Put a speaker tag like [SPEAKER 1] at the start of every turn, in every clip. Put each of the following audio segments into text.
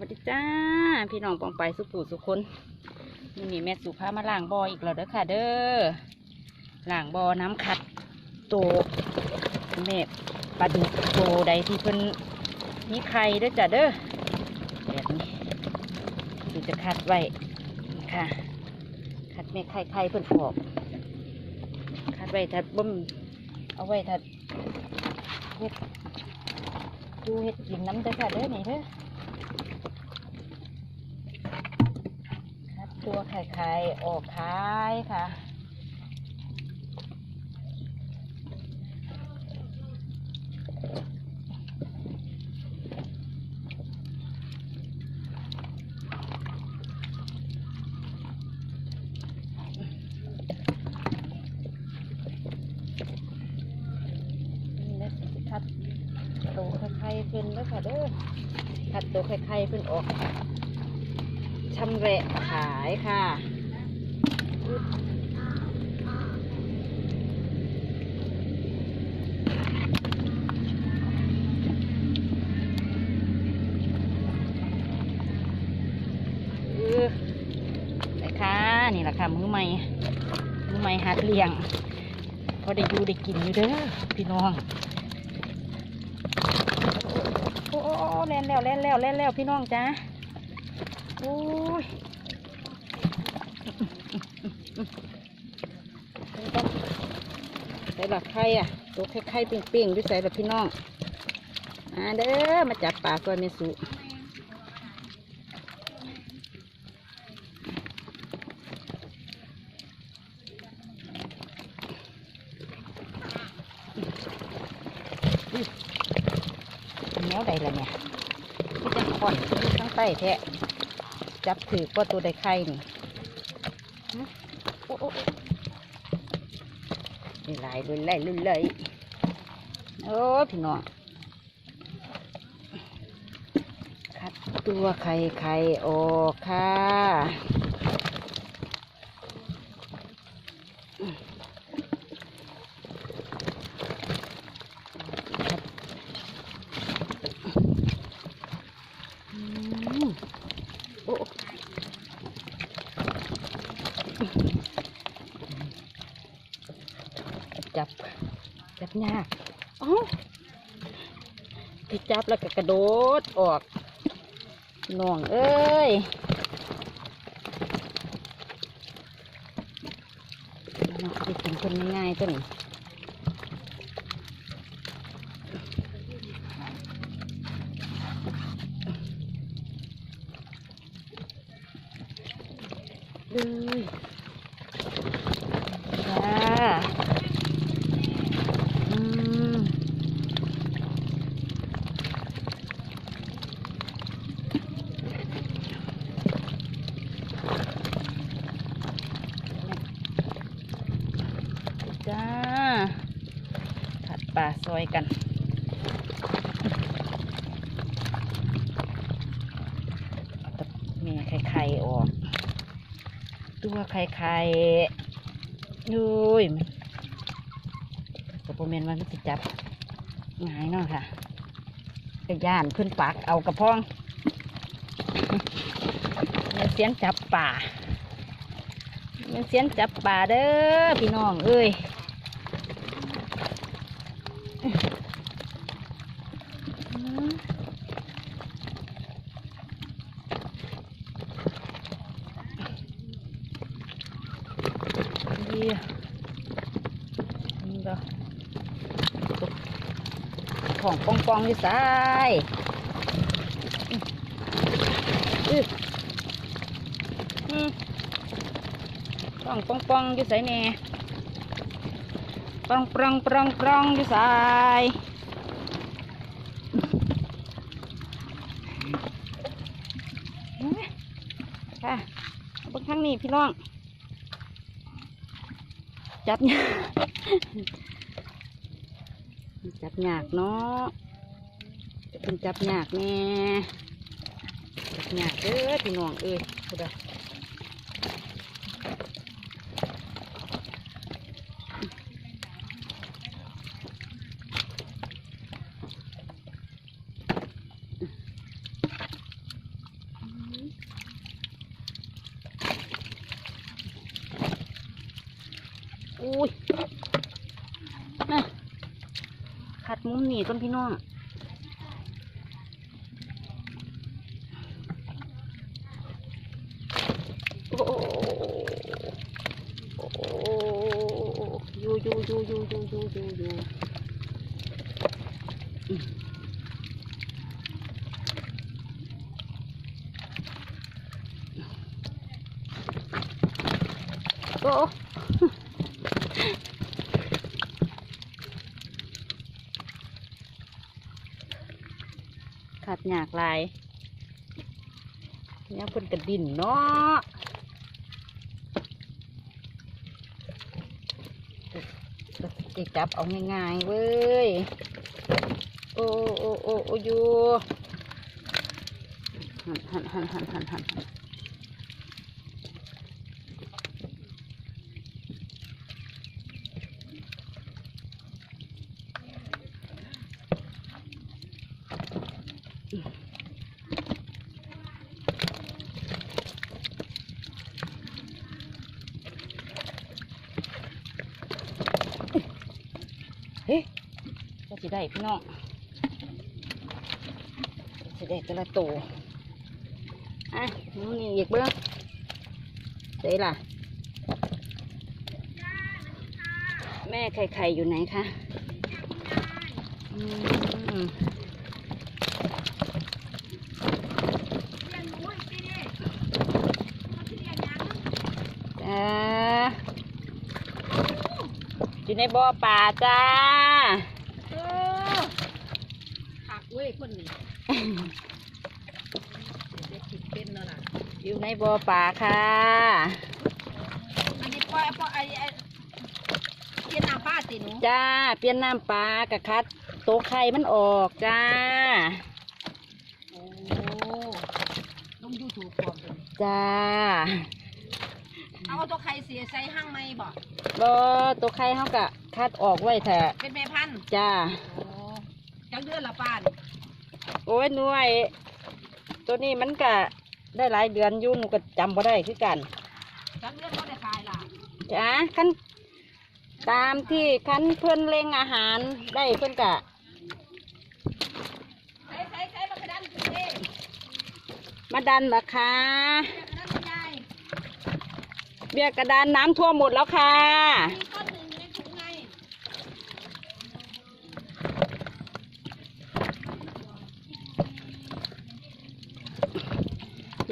[SPEAKER 1] วัสดีจ้า พี่น้องปองไปสุปูสุคนนี่นี่แม่สุภามาล้างบออีกแล้วเด้อค่ะ เด้อล้างบอน้ำขัดโตแม่ปลาดุกโตใดที่เพิ่นมีไข่เด้อจ้ะเด้อแบบนี้คือจะคัดไว้ค่ะคัดแม่ไข่ไข่เพิ่นออกคัดไว้ถัดบ่มเอาไว้ถัดเฮ็ดดูเฮ็ดกินน้ำเด้อค่ะเด้อนี่เด้อ คัด ตัวไข่ไข่ออกขายค่ะนี่นี่ถัดตัวไข่ไข่เพิ่นแล้วค่ะเด้อคัดตัวไข่ไข่เพิ่นออก ชำแหละขายค่ะเออไปค่ะ นี่แหละค่ะมือใหม่ มือใหม่หัดเลี้ยง พอได้อยู่ได้กินอยู่เด้อพี่น้อง โอ้แล่นแล้วแล่นแล้วแล่นแล้วพี่น้องจ้า อ้ยใส่หลักไข่อะตัวไข่ๆปิ้งๆด้วยใส่แบบพี่น้องอ่าเด้อมาจับปลาซอยเมสุเป็นแนวใดล่ะเนี่ยที่จังคอนที่ทั้งใต้แท้ จับถือว่าตัวใดไข่นี่ฮะโอ้โอ้โอ้นี่ลายลุยไล่ลุยเลยโอ้พี่น้องคัดตัวไข่ไข่ออกค่ะโอ้ จับ จับยาอ๋อที่จับแล้วก็กระโดดออกน้องเอ้ยน้องจะกินคนง่ายๆตัวนี้เลยจ้า อืมจ้าผัด ปลาซอยกันม่ไข่ไข่ออก ตัวไข่ไข่ดูยกระโปรงเมนมันสิจับง่ายเนาะค่ะกระย่านขึ้นปากเอากระพองเนี่ยเสียนจับป่าเนี่ยเสียนจับป่าเด้อพี่น้องเอ้ยอืมเยี่ยนี่ก็ ของปองปองๆอยู่ซ้ายอื้องปองปองอยู่ใส่แน่ปองปองปองปองอยู่ซ้ายค่ะเอาเบนข้างนี้พี่น้อง จับเนี่ย จับยากเนาะจะเป็นจับยากแน่จับยากเอ้ยพี่น้องเอ้ยอแบบอุ้ย มุมหนีต้นพี่น้องโอ้โอ้โอ้โอ้อยู่อยู่อยู่อยู่อยู่อยู่อยู่อยู่โอ้ขาด หยากลายเนี่ยคนกระดิ่นเนาะจะจับเอาง่ายๆเว้ย โอ้โอ้โอ้โอ้ยู่หันหันหันหันหันหัน สิได้พี่น้องสิได้แต่ละตัวอะนู่นนี่อีกเบื้องเสร็จล่ะ แม่ไข่ไข่อยู่ไหนคะอืมจ้าอยู่ในบ่อป่าจ้า
[SPEAKER 2] เออหักเว้ยคนนี้เด็กติดเป็นแล้วล่ะ
[SPEAKER 1] อยู่ในบ่อป่าค่ะ
[SPEAKER 2] อันนี้ปล่อยปล่อยไอ้ไอ้เทียนน้ำป้าติหนู
[SPEAKER 1] จ้า เปลี่ยนน้ำปลากะคัดโตวไข่มันออกจ้า
[SPEAKER 2] โอ้ลงยูทูบพร้อมเลย
[SPEAKER 1] จ้า
[SPEAKER 2] เอาตัวใครเสียใส่ห้างไหมบ่
[SPEAKER 1] บ่ตัวไข่เขากะคัดออกไว้แท้
[SPEAKER 2] เป็นแม่พันธุ์
[SPEAKER 1] จ้า
[SPEAKER 2] โอ้จังเดือนละป้านี่
[SPEAKER 1] โอ้ยหน่วย ตัวนี้มันกะได้หลายเดือนอยู่หนูก็จำบ่ได้คือกัน
[SPEAKER 2] จังเดือนเขาได้ขายล่ะ
[SPEAKER 1] จ้าคันตามที่คันเพื่อนเล็งอาหารได้เพื่อนกะ
[SPEAKER 2] ใส่ใส่ใส่มากระดานคือเด้
[SPEAKER 1] มาดันราคา
[SPEAKER 2] กระดานใหญ่
[SPEAKER 1] เบี้ยกระดานน้ำท่วมหมดแล้วค่ะ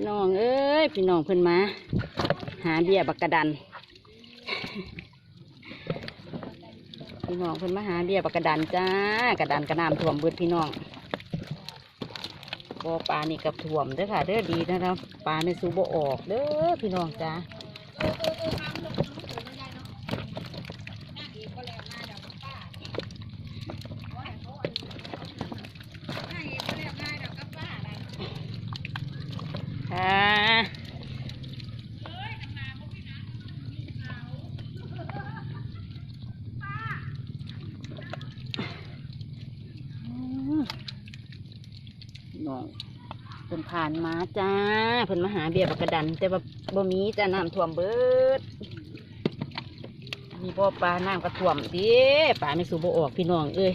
[SPEAKER 1] พี่น้องเอ้ยพี่น้องเพิ่นมา หาเบี้ยบักกระดัน พี่น้องเพิ่นมาหาเบี้ยบักกระดันจ้ากระดันกระนำถ่วมเบิดพี่น้องบ่อปลานี่กับถ่วมเด้อค่ะเด้อดีนะครับปลาในสูบ่ออกเด้อพี่น้องจ้า
[SPEAKER 2] เออเออเออห้ามลงถุงถุงใหญ่เนาะนั่งอีกก็แล้วมาเดี๋ยวป้าโอ้ยโอ้ยนั่งอีกก็แล้วมาเดี๋ยวกับป้าอะไร
[SPEAKER 1] ค่ะอืมพี่น้องเพิ่น ผ่านมาจ้าเพิ่นมาหาเบี้ยบักกระดัน แต่ว่าบ่มีจ้าน้ำท่วมเบิด มีบ่อปลาน้ำก็ท่วมเดิปลาไม่สูบบ่ออกพี่น้องเอ้ย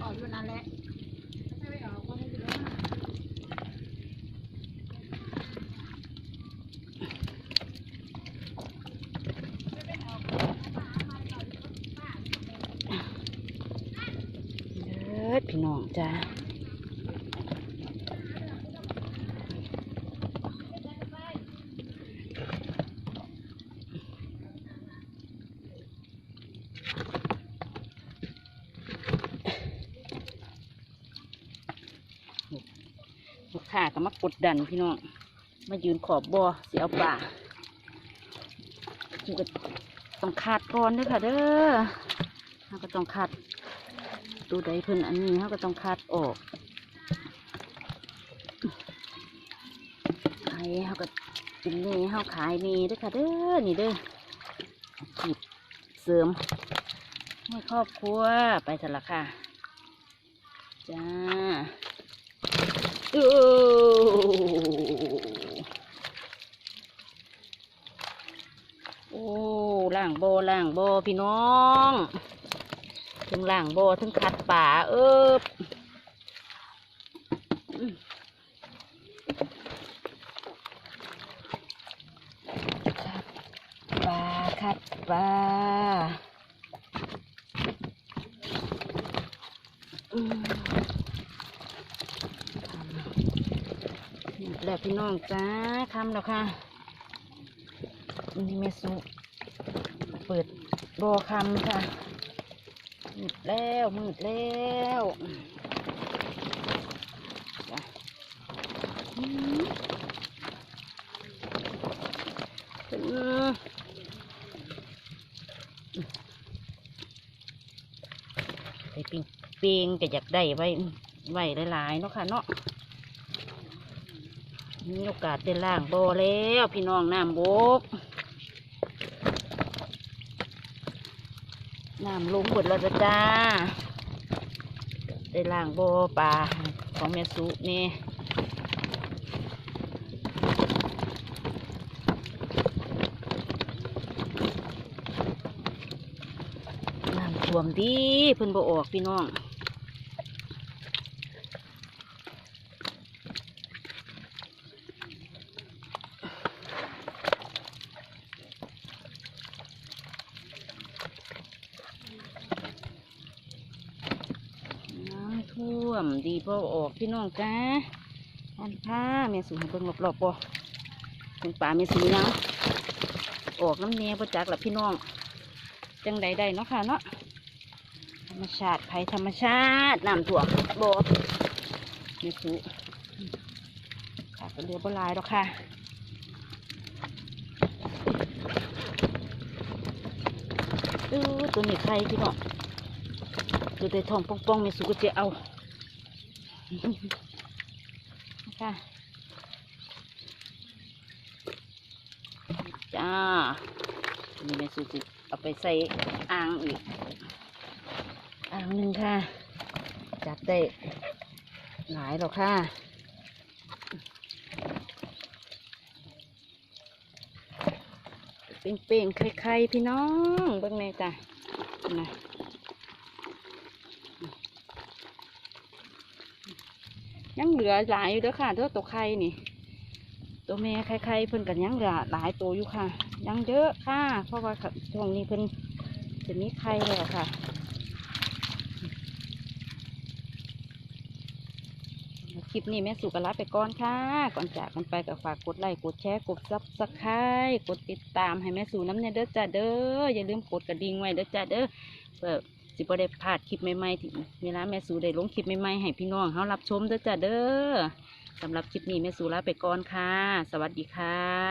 [SPEAKER 2] อ๋ออยู่นั่นแหละถ้าไม่ออกก็ไม่เป็นไร
[SPEAKER 1] เด้อพี่น้องจ้าลู ก็มากดดันพี่น้อง มายืนขอบบ่อเสียเอาป่านี่ก็ต้องขาดก่อนเด้อค่ะเด้อเราก็ต้องขาดตัวใดเพิ่นอันนี้เขาก็ต้องคัดออกขายเขาก็กินนี่เขาขายนี่เด้วยค่ะเด้อ นี่เด้อจีบเสริม ให้ครอบครัวไปสละค่ะ จ้าโอ้ โบล่างโบพี่น้อง ถึงล่างโบถึงคัดป่าเอิบอืมคัดป่าคัดป่าแล้วพี่น้องจ้าคำแล้วค่ะนี่แม่สุ เปิดโบคำค่ะมืดแล้วมืดแล้วไปปิงเปีงก็อยากได้ไว้ไว้หลายๆเนาะค่ะเนาะมีโอกาสได้ล่างโบแล้ว พี่น้องน้ำบก น้ำลงหมดแล้วจ้า ได้ล่างโบปลาของแม่สุนี่น้ำท่วมดีเพิ่นบ่ออกพี่น้อง น้ำท่ วมดีบ่ออกพี่น้องจ้าอันผ้าแม่สูให้เบิ่งรอบๆบ่เป็นป่าแม่สูยังออกน้ำเนียบ่จักละพี่น้อง จังใดได้เนาะค่ะเนาะธรรมชาติภัยธรรมชาติน้ำท่วมบ่แม่สูขาดก็เหลือบ่หลายดอกค่ะดูตัวนี้ใครพี่น้องดูแต่ทองป่องๆเมีสุกจะเอา ค่ะจ้านี่แม่สุจิเอาไปใส่อ่างอีก อ่างหนึ่งค่ะ จับได้หลายหรอกค่ะเป่งๆไข่ๆพี่น้องเบิ่งแน่จ้ะนะ ยังเหลือหลายอยู่เด้อค่ะเด้อตัวไข่นี่ ตัวแม่ไข่ไข่เพิ่นกันยังเหลือหลายตัวอยู่ค่ะ ยังเยอะค่ะ เพราะว่าช่วงนี้เพิ่นจะมีไข่แล้วค่ะคลิปนี้แม่สุกลาไปก่อนค่ะ ก่อนจากกันไปก็ฝากกดไลค์กดแชร์กดซับสไครต์กดติดตามให้แม่สูน้ำเนี่ยเด้อจ้าเด้ออย่าลืมกดกระดิ่งไว้เด้อจ้าเด้อเพื่อ สิบ่ได้พลาดคลิปใหม่ๆที่เวลาแม่สูได้ลงคลิปใหม่ๆให้พี่น้องเขารับชมเด้อจ้าเด้อสำหรับคลิปนี้แม่สูลาไปก่อนค่ะ สวัสดีค่ะ